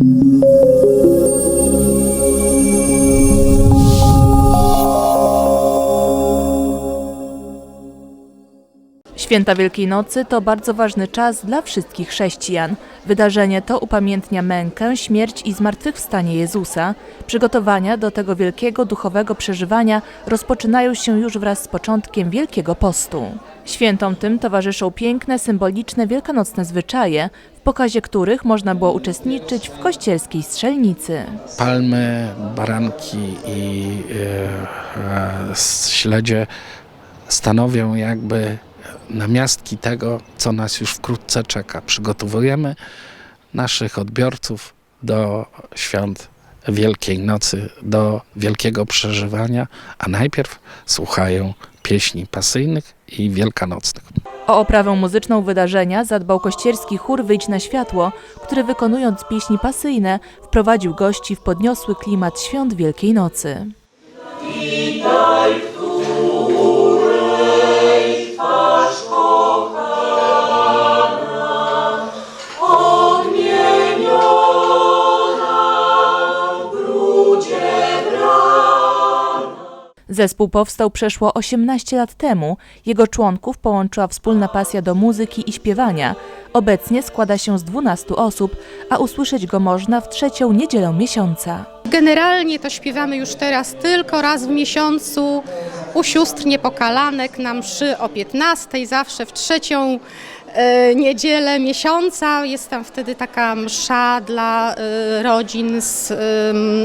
Thank you. Święta Wielkiej Nocy to bardzo ważny czas dla wszystkich chrześcijan. Wydarzenie to upamiętnia mękę, śmierć i zmartwychwstanie Jezusa. Przygotowania do tego wielkiego duchowego przeżywania rozpoczynają się już wraz z początkiem Wielkiego Postu. Świętom tym towarzyszą piękne, symboliczne wielkanocne zwyczaje, w pokazie których można było uczestniczyć w kościelskiej strzelnicy. palmy, baranki i e, e, śledzie stanowią jakby namiastki tego, co nas już wkrótce czeka. Przygotowujemy naszych odbiorców do świąt Wielkiej Nocy, do wielkiego przeżywania, a najpierw słuchają pieśni pasyjnych i wielkanocnych. O oprawę muzyczną wydarzenia zadbał kościerski chór Wyjdź na światło, który wykonując pieśni pasyjne wprowadził gości w podniosły klimat świąt Wielkiej Nocy. Zespół powstał przeszło 18 lat temu. Jego członków połączyła wspólna pasja do muzyki i śpiewania. Obecnie składa się z 12 osób, a usłyszeć go można w trzecią niedzielę miesiąca. Generalnie to śpiewamy już teraz tylko raz w miesiącu u sióstr niepokalanek na mszy o 15, zawsze w trzecią niedzielę miesiąca. Jest tam wtedy taka msza dla e, rodzin z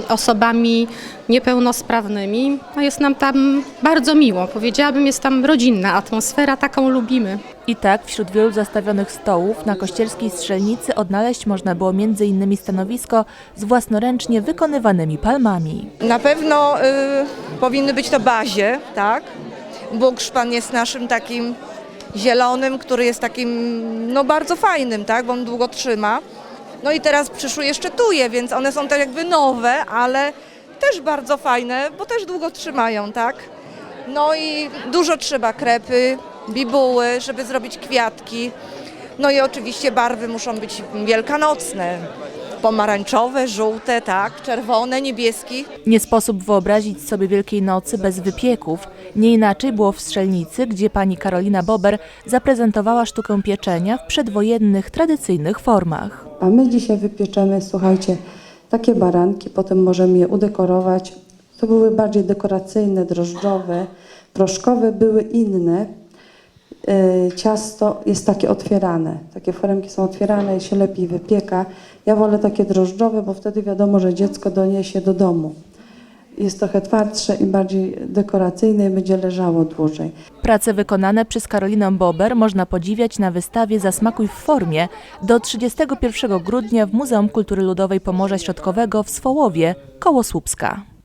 osobami niepełnosprawnymi. No jest nam tam bardzo miło. Powiedziałabym, jest tam rodzinna atmosfera, taką lubimy. I tak wśród wielu zastawionych stołów na kościelskiej strzelnicy odnaleźć można było m.in. stanowisko z własnoręcznie wykonywanymi palmami. Na pewno y, powinny być to bazie, tak? Bóg-szpan jest naszym takim zielonym, który jest takim no bardzo fajnym, tak? Bo on długo trzyma. No i teraz przyszły jeszcze tuje, więc one są tak jakby nowe, ale też bardzo fajne, bo też długo trzymają, tak? No i dużo trzeba krepy, bibuły, żeby zrobić kwiatki. No i oczywiście barwy muszą być wielkanocne. Pomarańczowe, żółte, tak, czerwone, niebieski. Nie sposób wyobrazić sobie Wielkiej Nocy bez wypieków. Nie inaczej było w strzelnicy, gdzie pani Karolina Bober zaprezentowała sztukę pieczenia w przedwojennych, tradycyjnych formach. A my dzisiaj wypieczemy, słuchajcie, takie baranki, potem możemy je udekorować. To były bardziej dekoracyjne, drożdżowe, proszkowe były inne. E, Ciasto jest takie otwierane, takie foremki są otwierane i się lepiej wypieka. Ja wolę takie drożdżowe, bo wtedy wiadomo, że dziecko doniesie do domu. Jest trochę twardsze i bardziej dekoracyjne i będzie leżało dłużej. Prace wykonane przez Karolinę Bober można podziwiać na wystawie Zasmakuj w formie do 31 grudnia w Muzeum Kultury Ludowej Pomorza Środkowego w Swołowie, koło Słupska.